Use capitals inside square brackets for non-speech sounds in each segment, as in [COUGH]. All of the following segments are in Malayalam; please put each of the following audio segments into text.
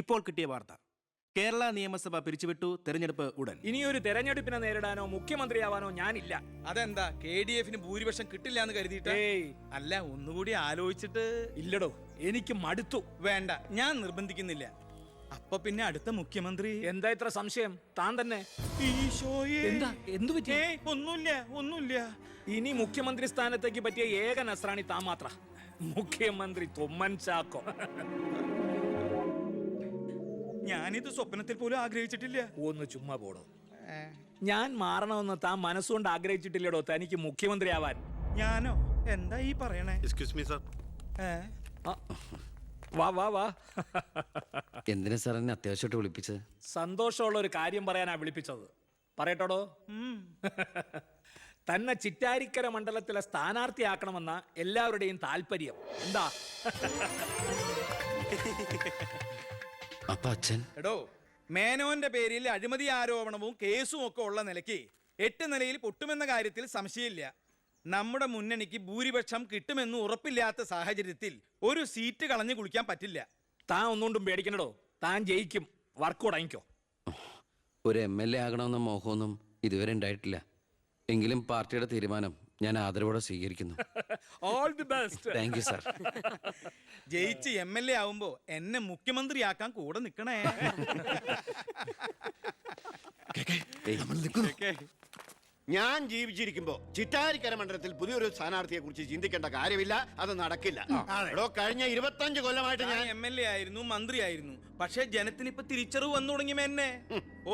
ഇപ്പോൾ കിട്ടിയ വാർത്ത. കേരള നിയമസഭ പിരിച്ചുവിട്ടു തെരഞ്ഞെടുപ്പ് ഉടൻ. ഇനിയൊരു തെരഞ്ഞെടുപ്പിനെ നേരിടാനോ മുഖ്യമന്ത്രിയാവാനോ ഞാനില്ല. അതെന്താ കെ ഡി എഫിന് ഭൂരിപക്ഷം കിട്ടില്ല എന്ന് കരുതിയിട്ട്? അല്ല ഒന്നുകൂടി ആലോചിച്ചിട്ട്. ഇല്ലടോ എനിക്ക് മടുത്തു. വേണ്ട ഞാൻ നിർബന്ധിക്കുന്നില്ല. അപ്പൊ പിന്നെ അടുത്ത മുഖ്യമന്ത്രി? എന്താ ഇത്ര സംശയം? താൻ തന്നെ. എന്താ? എന്തു ഒന്നുമില്ല ഒന്നുമില്ല. ഇനി മുഖ്യമന്ത്രി സ്ഥാനത്തേക്ക് പറ്റിയ ഏക നസ്രാണി താൻ മാത്ര. മുഖ്യമന്ത്രി തൊമ്മൻ ചാക്കോ. ഞാനിത് സ്വപ്നത്തിൽ പോലും ആഗ്രഹിച്ചിട്ടില്ല. ഒന്ന് ചുമ്മാ പോടോ. ഞാൻ മാറണമെന്ന് താൻ മനസ്സുകൊണ്ട് ആഗ്രഹിച്ചിട്ടില്ലടോ തനിക്ക് മുഖ്യമന്ത്രിയാവാൻ. ഞാനോ? എന്താ ഈ പറയണേ? എക്സ്ക്യൂസ് മീ സാർ ഏ? ആ, വാ വാ വാ. എന്തിനാ സാർ എന്നെ അത്യാവശ്യമായിട്ട് വിളിപ്പിച്ചത്? സന്തോഷമുള്ള ഒരു കാര്യം പറയാനാ വിളിപ്പിച്ചത്. പറയട്ടോടോ? ഉം. തന്നെ ചിറ്റാരിക്കര മണ്ഡലത്തിലെ സ്ഥാനാർത്ഥിയാക്കണമെന്ന എല്ലാവരുടെയും താല്പര്യം. എന്താ? [LAUGHS] അപ്പൊ അച്ഛൻ? എടോ മേനോന്റെ പേരിൽ അഴിമതി ആരോപണവും കേസും ഒക്കെ ഉള്ള നിലയ്ക്ക് എട്ട് നിലയിൽ പൊട്ടുമെന്ന കാര്യത്തിൽ സംശയമില്ല. നമ്മുടെ മുന്നണിക്ക് ഭൂരിപക്ഷം കിട്ടുമെന്ന് ഉറപ്പില്ലാത്ത സാഹചര്യത്തിൽ ഒരു സീറ്റ് കളഞ്ഞു കുളിക്കാൻ പറ്റില്ല. താൻ ഒന്നുകൊണ്ടും പേടിക്കണടോ താൻ ജയിക്കും. വർക്ക് ഉടങ്ങിക്കോ ഒരു എം എൽ എ ആകണമെന്ന മോഹമൊന്നും ഇതുവരെ ഉണ്ടായിട്ടില്ല. എങ്കിലും പാർട്ടിയുടെ തീരുമാനം ഞാൻ ആദരവോടെ സ്വീകരിക്കുന്നു. All the best thank you sir ജയിച്ച് എം എൽ എ ആവുമ്പോ എന്നെ മുഖ്യമന്ത്രിയാക്കാൻ കൂടെ നിക്കണേ. ഞാൻ ജീവിച്ചിരിക്കുമ്പോ ചിറ്റാരിക്കര മണ്ഡലത്തിൽ പുതിയൊരു സ്ഥാനാർത്ഥിയെ കുറിച്ച് ചിന്തിക്കേണ്ട കാര്യമില്ല. അത് നടക്കില്ല. എടോ കഴിഞ്ഞ ഇരുപത്തഞ്ച് കൊല്ലമായിട്ട് ഞാൻ എം എൽ എ ആയിരുന്നു മന്ത്രിയായിരുന്നു. പക്ഷെ ജനത്തിന് ഇപ്പൊ തിരിച്ചറിവ് വന്നു തുടങ്ങി എന്നെ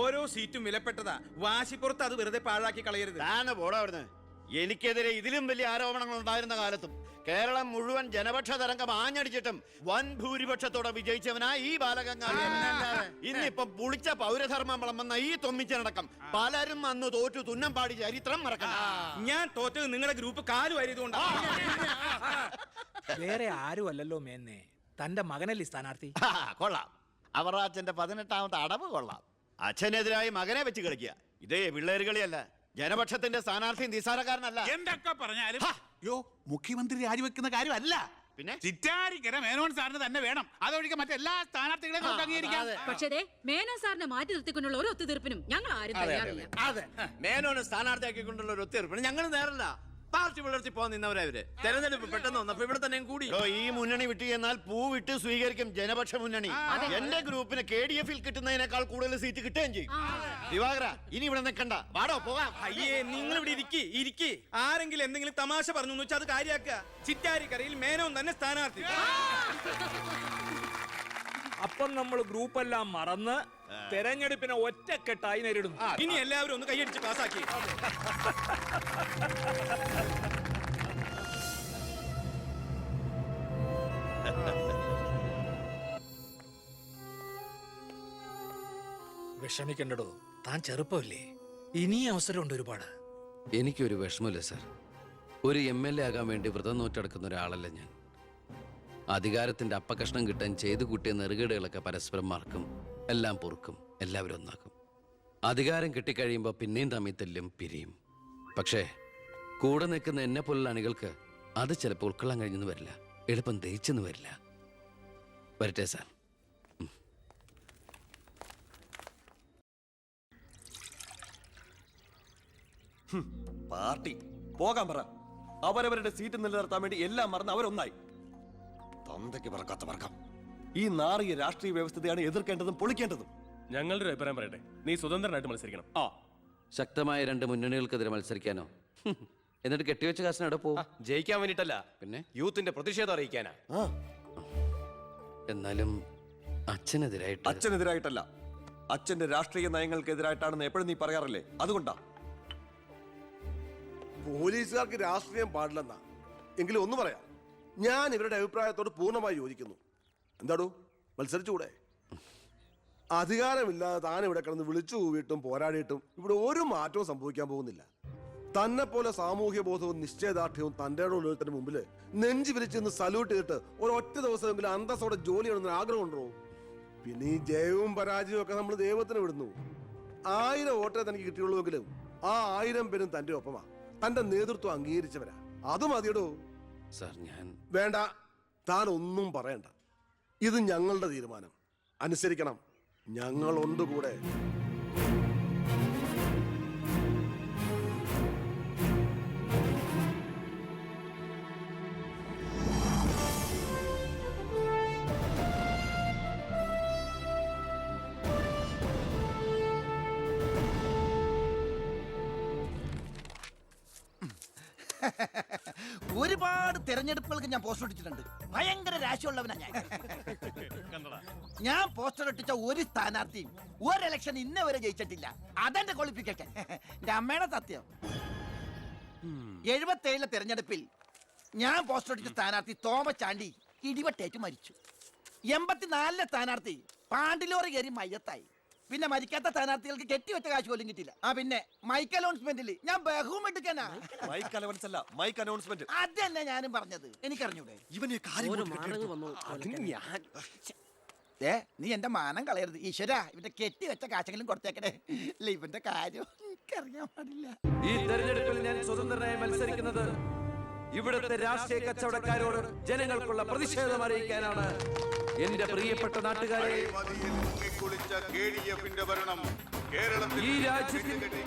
ഓരോ സീറ്റും വിലപ്പെട്ടതാ. വാശിപ്പുറത്ത് അത് വെറുതെ പാഴാക്കി കളയരുത്. താനെ പോടാ അവിടുന്ന് എനിക്കെതിരെ ഇതിലും വലിയ ആരോപണങ്ങൾ ഉണ്ടായിരുന്ന കാലത്തും കേരളം മുഴുവൻ ജനപക്ഷ തരംഗം ആഞ്ഞടിച്ചിട്ടും വൻ ഭൂരിപക്ഷത്തോടെ വിജയിച്ചവനായി ഈ ബാലഗംഗാധരൻ. ഇന്നിപ്പം പുളിച്ച പൗരധർമ്മം വിളമ്പുന്ന ഈ തൊമ്മിച്ചനടക്കം പലരും അന്ന് തോറ്റു തുന്നം പാടി ചരിത്രം മറക്കണം. ഞാൻ തോറ്റത് നിങ്ങളുടെ ഗ്രൂപ്പ് കാലു വാരിയതുകൊണ്ടാ വേറെ ആരും അല്ലല്ലോ മേന്നെ. തന്റെ മകനല്ലേ സ്ഥാനാർത്ഥി? കൊള്ളാം. അവർ അച്ഛന്റെ പതിനെട്ടാമത്തെ അടവ് കൊള്ളാം. അച്ഛനെതിരായി മകനെ വെച്ച് കളിക്കുക. ഇതേ കളിയല്ല. ജനപക്ഷത്തിന്റെ സ്ഥാനാർത്ഥി നിസാരക്കാരനല്ല. എന്തൊക്കെ പറഞ്ഞാലും യോ മുഖ്യമന്ത്രി രാജിവെക്കുന്ന കാര്യമല്ല. പിന്നെ? ചിറ്റാരിക്കര മേനോൻ സാറിന് തന്നെ വേണം. അതൊഴികെ മറ്റെല്ലാ സ്ഥാനാർത്ഥികളെയും നമുക്ക് അംഗീകരിക്കാം. പക്ഷേ ദേ, മേനോൻ സാറിനെ മാറ്റി നിർത്തിക്കൊണ്ടുള്ള ഒരു ഒത്തുതീർപ്പിനും ഞങ്ങൾ ആരും തയ്യാറില്ല. അതെ. മേനോനെ സ്ഥാനാർത്ഥിയാക്കിക്കൊണ്ടുള്ള ഒരു ഒത്തുതീർപ്പിനും ഞങ്ങൾ നേരല്ല. പാർട്ടി പുലർത്തി പോകാൻ നിന്നവരവര് തെരഞ്ഞെടുപ്പ് പെട്ടെന്ന് വന്നപ്പോ ഇവിടെ തന്നെയും കൂടി. ഈ മുന്നണി വിട്ടു എന്നാൽ പൂ വിട്ട് സ്വീകരിക്കും ജനപക്ഷ മുന്നണി. എന്റെ ഗ്രൂപ്പിന് കെ ഡി എഫിൽ കിട്ടുന്നതിനേക്കാൾ കൂടുതൽ സീറ്റ് കിട്ടുകയും ചെയ്യും. ദിവാകര ഇനി ഇവിടെ നിൽക്കണ്ട. വാടോ പോകാം. അയ്യേ നിങ്ങൾ ഇവിടെ ഇരിക്കി ഇരിക്കി. ആരെങ്കിലും എന്തെങ്കിലും തമാശ പറഞ്ഞു എന്ന് വെച്ചാൽ അത് കാര്യാക്കുക. ചിറ്റാരിക്കരയിൽ മേനോൻ തന്നെ സ്ഥാനാർത്ഥി. അപ്പം നമ്മൾ ഗ്രൂപ്പ് എല്ലാം മറന്ന് തെരഞ്ഞെടുപ്പിനെ ഒറ്റക്കെട്ടായി നേരിടുന്നു. ഇനി എല്ലാവരും ഒന്ന് കൈയടിച്ച് പാസ്സാക്കി. വിഷമിക്കണ്ടടോ. താൻ ചെറുപ്പമില്ലേ? ഇനി അവസരമുണ്ട് ഒരുപാട്. എനിക്കൊരു വിഷമമില്ല സാർ. ഒരു എം എൽ എ ആകാൻ വേണ്ടി വ്രതം നോറ്റെടുക്കുന്ന ഒരാളല്ല ഞാൻ. അധികാരത്തിന്റെ അപ്പകഷ്ണം കിട്ടാൻ ചെയ്തു കൂട്ടിയ നെറുകേടുകളൊക്കെ പരസ്പരം മറക്കും എല്ലാം പൊറുക്കും എല്ലാവരും ഒന്നാക്കും. അധികാരം കിട്ടിക്കഴിയുമ്പോൾ പിന്നെയും തമ്മിൽ തല്ലും പിരിയും. പക്ഷേ കൂടെ നിൽക്കുന്ന എന്നെ പോലുള്ള അണികൾക്ക് അത് ചിലപ്പോൾ ഉൾക്കൊള്ളാൻ കഴിഞ്ഞെന്ന് വരില്ല. എളുപ്പം ദഹിച്ചെന്ന് വരില്ല. വരട്ടെ സാർ. പാർട്ടി. പോകാൻ പറ. അവരവരുടെ സീറ്റ് നിലനിർത്താൻ വേണ്ടി എല്ലാം മറന്ന് അവരൊന്നായി. തന്തയ്ക്ക് പറക്കാത്ത വർഗം. ഈ നാറിയ രാഷ്ട്രീയ വ്യവസ്ഥതയാണ് എതിർക്കേണ്ടതും പൊളിക്കേണ്ടതും. ഞങ്ങളുടെ ഒരു അഭിപ്രായം പറയട്ടെ. നീ സ്വതന്ത്രനായിട്ട് മത്സരിക്കണം. ആ. ശക്തമായ രണ്ട് മുന്നണികൾക്കെതിരെ മത്സരിക്കാനോ? ഹും. എന്നിട്ട് കെട്ടിവെച്ച കാശിന് എവിടെ പോകും ജയിക്കാൻ വേണ്ടിട്ടല്ല പിന്നെ? യൂത്തിന്റെ പ്രതിഷേധം അറിയിക്കാനാ. ആ. എന്നാലും അച്ഛനെതിരായിട്ട് അച്ഛനെതിരായിട്ടല്ല. അച്ഛന്റെ രാഷ്ട്രീയ നയങ്ങൾക്കെതിരായിട്ടാണെന്ന് എപ്പോഴും നീ പറയാറില്ലേ? അതുകൊണ്ടാ. പോലീസുകാർക്ക് രാഷ്ട്രീയം പാടില്ലെന്നാ. എങ്കിലും ഒന്ന് പറയാം. ഞാൻ ഇവരുടെ അഭിപ്രായത്തോട് പൂർണമായി യോജിക്കുന്നു. എന്താടോ? മത്സരിച്ചുകൂടെ? അധികാരമില്ലാതെ താൻ ഇവിടെ കിടന്ന് വിളിച്ചു കൂവിട്ടും പോരാടിയിട്ടും ഇവിടെ ഒരു മാറ്റവും സംഭവിക്കാൻ പോകുന്നില്ല. തന്നെ പോലെ സാമൂഹ്യ ബോധവും നിശ്ചയദാർഢ്യവും തന്റെ ഉള്ളതിന് മുമ്പിൽ നെഞ്ചു വിരിച്ച് നിന്ന് സല്യൂട്ട് ചെയ്തിട്ട് ഒരൊറ്റ ദിവസമെങ്കിലും അന്തസ്സോടെ ജോലി ചെയ്യണമെന്ന് ആഗ്രഹം ഉണ്ടോ? പിന്നെ ഈ ജയവും പരാജയവും ഒക്കെ നമ്മൾ ദൈവത്തിന് വിടുന്നു. ആയിരം വോട്ടേ തനിക്ക് കിട്ടിയുള്ളൂവെങ്കിലും ആ ആയിരം പേരും തന്റെ ഒപ്പമാ. തന്റെ നേതൃത്വം അംഗീകരിച്ചവരാ. അത് മതിയടോ? സാർ ഞാൻ വേണ്ട താൻ ഒന്നും പറയണ്ട. ഇത് ഞങ്ങളുടെ തീരുമാനം. അനുസരിക്കണം. ഞങ്ങളുണ്ട് കൂടെ. ഒരുപാട് തെരഞ്ഞെടുപ്പുകൾക്ക് ഞാൻ പോസ്റ്റർ ഒട്ടിച്ചിട്ടുണ്ട് ഭയങ്കര രാശിയുള്ളവനാ ഞാൻ. ഞാൻ പോസ്റ്റർ ഒട്ടിച്ച ഒരു സ്ഥാനാർത്ഥിയും ഒരു ഇലക്ഷൻ ഇന്ന വരെ ജയിച്ചിട്ടില്ല. അതെന്റെ ക്വാളിഫിക്കേഷൻ എന്റെ അമ്മയുടെ സത്യം. എഴുപത്തേഴിലെ തിരഞ്ഞെടുപ്പിൽ ഞാൻ പോസ്റ്റർ ഒട്ടിച്ച സ്ഥാനാർത്ഥി തോമച്ചാണ്ടി ഇടിവട്ടേറ്റ് മരിച്ചു. എൺപത്തിനാലിലെ സ്ഥാനാർത്ഥി പാണ്ടിലോറി കയറി മയ്യത്തായി പിന്നെ മരിക്കാത്ത സ്ഥാനാർത്ഥികൾക്ക് കെട്ടിവെച്ച കാശ് പോലും കിട്ടില്ല ആ പിന്നെ മൈക്ക് അനൗൺസ്മെന്റിൽ ഞാൻ ബഹുമെടുക്കാനാ മൈക്ക് അലവൻസ് അല്ല മൈക്ക് അനൗൺസ്മെന്റ് അതന്നെ ഞാനും പറഞ്ഞത്. എനിക്കറിഞ്ഞൂടെ? ഇവന് കാര്യം ഏ നീ എന്റെ മാനം കളയരുത്. ഈശ്വര ഇവന്റെ കെട്ടി വെച്ച കാശെങ്കിലും കൊടുത്തേക്കണേ. ഇല്ല ഇവന്റെ കാര്യം എനിക്കറിയാൻ പാടില്ല. ഈ തെരഞ്ഞെടുപ്പിൽ ഞാൻ സ്വതന്ത്രനായി മത്സരിക്കുന്നത് ഇവിടുത്തെ രാഷ്ട്രീയ കച്ചവടക്കാരോട് ജനങ്ങൾക്കുള്ള പ്രതിഷേധം അറിയിക്കാനാണ്. എന്റെ പ്രിയപ്പെട്ട നാട്ടുകാരെ കേരളത്തിൽ ഈ രേഖപ്പെടുത്തി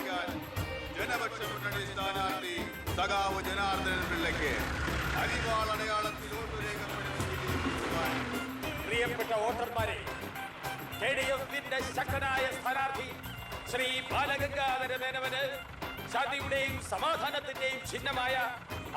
പ്രിയപ്പെട്ട വോട്ടർമാരെ കെ ഡി എഫിന്റെ ശക്തനായ സ്ഥാനാർത്ഥി ശ്രീ ബാലഗംഗാധര മേനവന് ശാന്തിയുടെയും സമാധാനത്തിന്റെയും ചിഹ്നമായ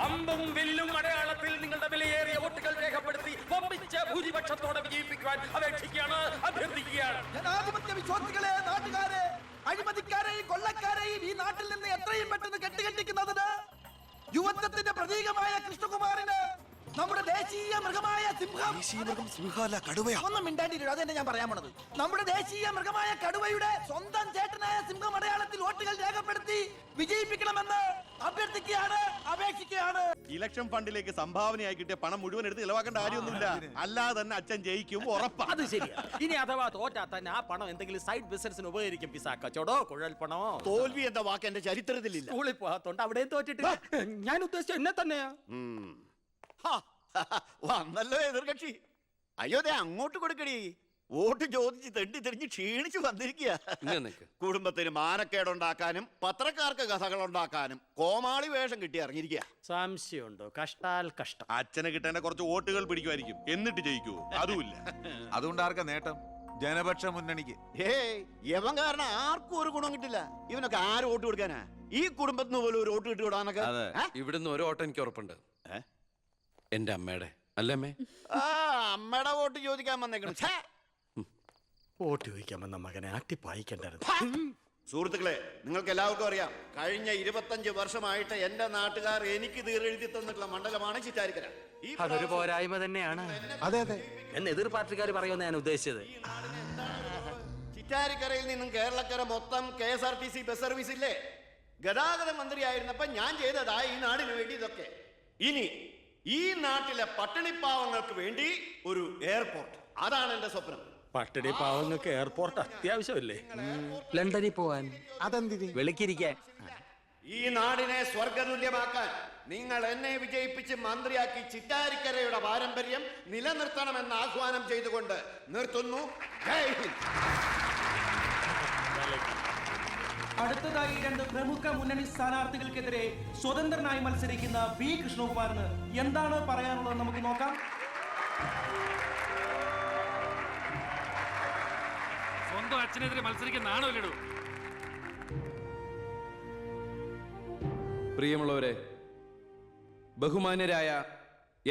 അമ്പും വില്ലും അടയാളത്തിൽ നിങ്ങളുടെ വിലയേറിയ വോട്ടുകൾ രേഖപ്പെടുത്തി വമ്പിച്ച ഭൂരിപക്ഷത്തോടെ വിജയിപ്പിക്കാൻ അപേക്ഷിക്കുകയാണ് അഭ്യർത്ഥിക്കുകയാണ്. ജനാധിപത്യ വിശ്വാസികളെ നാട്ടുകാരെ അഴിമതിക്കാരെയും കൊള്ളക്കാരെയും ഈ നാട്ടിൽ നിന്ന് എത്രയും പെട്ടെന്ന് കെട്ടുകെട്ടിക്കുന്നതിന് യുവത്വത്തിന്റെ പ്രതീകമായ കൃഷ്ണകുമാറിന് നമ്മുടെ ദേശീയ മൃഗമായ സിംഹം. ദേശീയ മൃഗം സിംഹമല്ല കടുവയാ. ഒന്നും മിണ്ടാണ്ടിരിക്കും അത് തന്നെ ഞാൻ പറയാൻ പോണത്. നമ്മുടെ ദേശീയ മൃഗമായ കടുവയുടെ സ്വന്തം ചേട്ടനായ സിംഹം അടയാളത്തിൽ വോട്ടുകൾ രേഖപ്പെടുത്തി വിജയിപ്പിക്കണമെന്ന് അഭ്യർത്ഥിക്കുകയാണ് അപേക്ഷിക്കുകയാണ്. ഇലക്ഷൻ ഫണ്ടിലേക്ക് സംഭാവനയായി കിട്ടിയ പണം മുഴുവൻ എടുത്ത് ഇളവാക്കേണ്ട കാര്യമൊന്നുമില്ല. അല്ലാതെ തന്നെ അച്ഛൻ ജയിക്കും ഉറപ്പാ. അത് ശരിയാ. ഇനി അഥവാ തോറ്റാ തന്നെ ആ പണം എന്തെങ്കിലും സൈഡ് ബിസിനസിന് ഉപകരിക്കും പിസാ കച്ചവടോ കുഴൽ പണമോ? തോൽവി എന്ന വാക്ക് എന്റെ ചരിത്രത്തിലില്ല. സ്കൂളിൽ പോകാത്തോണ്ട് അവിടെയും തോറ്റിട്ടില്ല. ഞാൻ ഉദ്ദേശിച്ച എന്നെ തന്നെയാ. വന്നല്ലോ എതിർകക്ഷി അയ്യോ ദേ അങ്ങോട്ട് കൊടുക്കടി. വോട്ട് ചോദിച്ച് തെണ്ടി തെറിഞ്ഞ് ക്ഷീണിച്ച് വന്നിരിക്കുക. കുടുംബത്തിന് മാനക്കേടുണ്ടാക്കാനും പത്രക്കാർക്ക് കഥകൾ ഉണ്ടാക്കാനും കോമാളി വേഷം കിട്ടി ഇറങ്ങിയിരിക്കുക സംശയമുണ്ടോ? കഷ്ടാൽ കഷ്ടം. അച്ഛനെ കിട്ടേണ്ട കുറച്ച് വോട്ടുകൾ പിടിക്കുമായിരിക്കും. എന്നിട്ട് ജയിക്കൂ. അതുമില്ല. [LAUGHS] അതുകൊണ്ട് ആർക്ക നേട്ടം? ജനപക്ഷ മുന്നണിക്ക്. ഏയ് യവൻ കാരണം ആർക്കും ഒരു ഗുണം കിട്ടില്ല. ഇവനൊക്കെ ആര് വോട്ട് കൊടുക്കാനാ? ഈ കുടുംബത്തിന് പോലും ഒരു വോട്ട് കിട്ടി വിടാനൊക്കെ ഇവിടുന്ന് ഒരു വോട്ട് എനിക്ക് ഉറപ്പുണ്ട്? എന്റെ അമ്മയുടെ. അല്ലേ അമ്മേ? ആ അമ്മയുടെ വോട്ട് ചോദിക്കാൻ വന്നേക്കണം. ഛേ! വോട്ട് ചോദിക്കാൻ വന്ന മകനെ അട്ടിപ്പായിക്കണ്ടായിരുന്നു സുഹൃത്തുക്കളെ നിങ്ങൾക്ക് എല്ലാവർക്കും അറിയാം. കഴിഞ്ഞ ഇരുപത്തഞ്ച് വർഷമായിട്ട് എന്റെ നാട്ടുകാർ എനിക്ക് തീരെഴുതി തന്നിട്ടുള്ള മണ്ഡലമാണ് ചിറ്റാരിക്കര. ഈ അതൊരു പോരായ്മ തന്നെയാണ്. അതെ അതെ. എന്ന് എതിർ പാർട്ടിക്കാർ പറയുമെന്ന് ഞാൻ ഉദ്ദേശിച്ചത്. ചിറ്റാരിക്കരയിൽ നിന്നും കേരളക്കര മൊത്തം K S R T C bus service ഇല്ലേ ഗതാഗത മന്ത്രിയായിരുന്നപ്പോ ഞാൻ ചെയ്തതാ ഈ നാടിന് വേണ്ടി ഇതൊക്കെ. ഇനി ഈ നാട്ടിലെ പട്ടിണിപ്പാവങ്ങൾക്ക് വേണ്ടി ഒരു എയർപോർട്ട് അതാണ് എന്റെ സ്വപ്നം. പട്ടിണി പാവങ്ങൾക്ക് എയർപോർട്ട് അത്യാവശ്യമല്ലേ? ലണ്ടനിൽ പോവാൻ. അതെന്തിന്? വെളുക്കിരിക്കാൻ. ഈ നാടിനെ സ്വർഗതുല്യമാക്കാൻ നിങ്ങൾ എന്നെ വിജയിപ്പിച്ച് മന്ത്രിയാക്കി ചിറ്റാരിക്കരയുടെ പാരമ്പര്യം നിലനിർത്തണമെന്ന് ആഹ്വാനം ചെയ്തുകൊണ്ട് നിർത്തുന്നു. ജയ് ഹിന്ദ്. അടുത്തതായി രണ്ട് പ്രമുഖ മുന്നണി സ്ഥാനാർത്ഥികൾക്കെതിരെ സ്വതന്ത്രനായി മത്സരിക്കുന്ന വി കൃഷ്ണകുമാറിന് എന്താണ് പറയാനുള്ളത് നമുക്ക് നോക്കാം. സ്വന്തം അച്ഛനെതിരെ മത്സരിക്കുന്നതാണോ ലഡു? പ്രിയമുള്ളവരെ ബഹുമാന്യരായ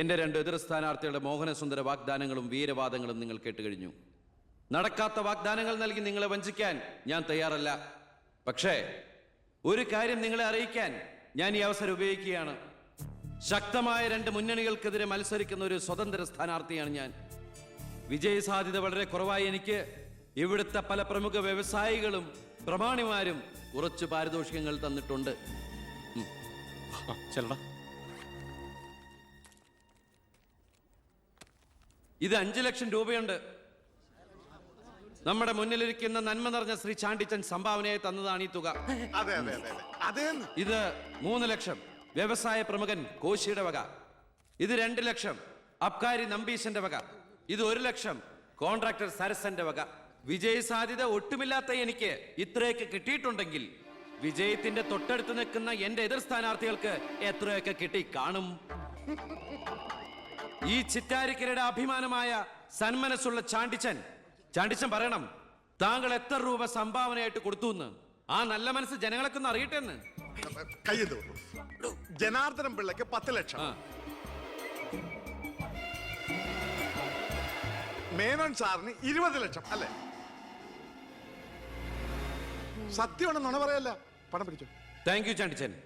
എന്റെ രണ്ട് എതിർ സ്ഥാനാർത്ഥികളുടെ മോഹനസുന്ദര വാഗ്ദാനങ്ങളും വീരവാദങ്ങളും നിങ്ങൾ കേട്ടുകഴിഞ്ഞു. നടക്കാത്ത വാഗ്ദാനങ്ങൾ നൽകി നിങ്ങളെ വഞ്ചിക്കാൻ ഞാൻ തയ്യാറല്ല. പക്ഷേ ഒരു കാര്യം നിങ്ങളെ അറിയിക്കാൻ ഞാൻ ഈ അവസരം ഉപയോഗിക്കുകയാണ്. ശക്തമായ രണ്ട് മുന്നണികൾക്കെതിരെ മത്സരിക്കുന്ന ഒരു സ്വതന്ത്ര സ്ഥാനാർത്ഥിയാണ് ഞാൻ. വിജയ സാധ്യത വളരെ കുറവായി എനിക്ക്. ഇവിടുത്തെ പല പ്രമുഖ വ്യവസായികളും പ്രമാണിമാരും കുറച്ച് പാരിതോഷികങ്ങൾ തന്നിട്ടുണ്ട്. ഇത് അഞ്ചു ലക്ഷം രൂപയുണ്ട്. നമ്മുടെ മുന്നിലിരിക്കുന്ന നന്മ നിറഞ്ഞ ശ്രീ ചാണ്ടിച്ചൻ സംഭാവനയായി തന്നതാണ് ഈ തുക. അതെ അതെ അതെ ഇത് മൂന്ന് ലക്ഷം. വ്യവസായ പ്രമുഖൻ കോശിയുടെ വക. ഇത് രണ്ട് ലക്ഷം. അബ്കാരി നമ്പീശന്റെ വക. ഇത് ഒരു ലക്ഷം. കോൺട്രാക്ടർ സരസന്റെ വക. വിജയ സാധ്യത ഒട്ടുമില്ലാത്ത എനിക്ക് ഇത്രയൊക്കെ കിട്ടിയിട്ടുണ്ടെങ്കിൽ വിജയത്തിന്റെ തൊട്ടടുത്ത് നിൽക്കുന്ന എന്റെ എതിർ സ്ഥാനാർത്ഥികൾക്ക് എത്രയൊക്കെ കിട്ടി കാണും? ഈ ചിറ്റാരിക്കരയുടെ അഭിമാനമായ സന്മനസ്സുള്ള ചാണ്ടിച്ചൻ ചാണ്ടിച്ചൻ പറയണം താങ്കൾ എത്ര രൂപ സംഭാവനയായിട്ട് കൊടുത്തു എന്ന് ആ നല്ല മനസ്സ് ജനങ്ങളൊക്കെ ഒന്ന് അറിയട്ടെ എന്ന്. കയ്യിൽ ജനാർദ്ദനം പിള്ളയ്ക്ക് പത്ത് ലക്ഷം. ആ. മേനോൻ സാറിന് ഇരുപത് ലക്ഷം അല്ലേ? സത്യമാണ് നുണ പറയല്ല? പണം പിടിച്ചു. Thank you Chandichan.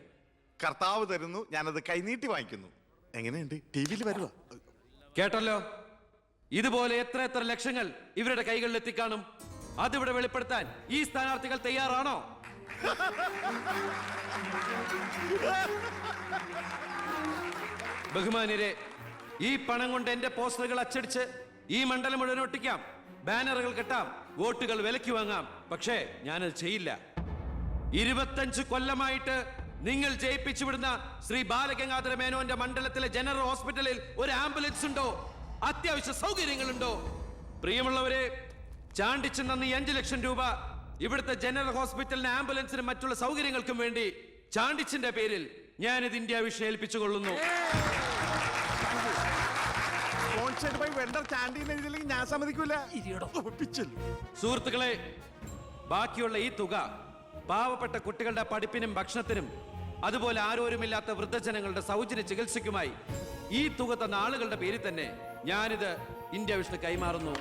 കർത്താവ് തരുന്നു ഞാനത് കൈനീട്ടി വാങ്ങിക്കുന്നു. എങ്ങനെയുണ്ട്? ടി വിയിൽ വരുവാ. കേട്ടല്ലോ? ഇതുപോലെ എത്ര എത്ര ലക്ഷങ്ങൾ ഇവരുടെ കൈകളിൽ എത്തിക്കാണും? അതിവിടെ വെളിപ്പെടുത്താൻ ഈ സ്ഥാനാർത്ഥികൾ തയ്യാറാണോ? ബഹുമാനിരെ ഈ പണം കൊണ്ട് എന്റെ പോസ്റ്ററുകൾ അച്ചടിച്ച് ഈ മണ്ഡലം മുഴുവൻ ഒട്ടിക്കാം. ബാനറുകൾ കെട്ടാം വോട്ടുകൾ വിലയ്ക്ക് വാങ്ങാം. പക്ഷേ ഞാനത് ചെയ്യില്ല. ഇരുപത്തഞ്ച് കൊല്ലമായിട്ട് നിങ്ങൾ ജയിപ്പിച്ചു വിടുന്ന ശ്രീ ബാലഗംഗാധര മേനോന്റെ മണ്ഡലത്തിലെ ജനറൽ ഹോസ്പിറ്റലിൽ ഒരു ആംബുലൻസ് ഉണ്ടോ അത്യാവശ്യ സൗകര്യങ്ങളുണ്ടോ? പ്രിയമുള്ളവരെ ചാണ്ടിച്ചു നന്ദി അഞ്ചു ലക്ഷം രൂപ ഇവിടുത്തെ ജനറൽ ഹോസ്പിറ്റലിന് ആംബുലൻസിനും മറ്റുള്ള സൗകര്യങ്ങൾക്കും വേണ്ടി ചാണ്ടിച്ചിന്റെ പേരിൽ ഞാൻ ഞാനിത് ഇന്ത്യ വിഷയം കൊള്ളുന്നു ഞാൻ സമ്മതിക്കൂല. സുഹൃത്തുക്കളെ ബാക്കിയുള്ള ഈ തുക പാവപ്പെട്ട കുട്ടികളുടെ പഠിപ്പിനും ഭക്ഷണത്തിനും അതുപോലെ ആരോരുമില്ലാത്ത വൃദ്ധജനങ്ങളുടെ സൗജന്യ ചികിത്സയ്ക്കുമായി ഈ തുക തന്ന ആളുകളുടെ പേരിൽ തന്നെ ഞാനിത് ഇന്ത്യ വിഷ്ണു കൈമാറുന്നു.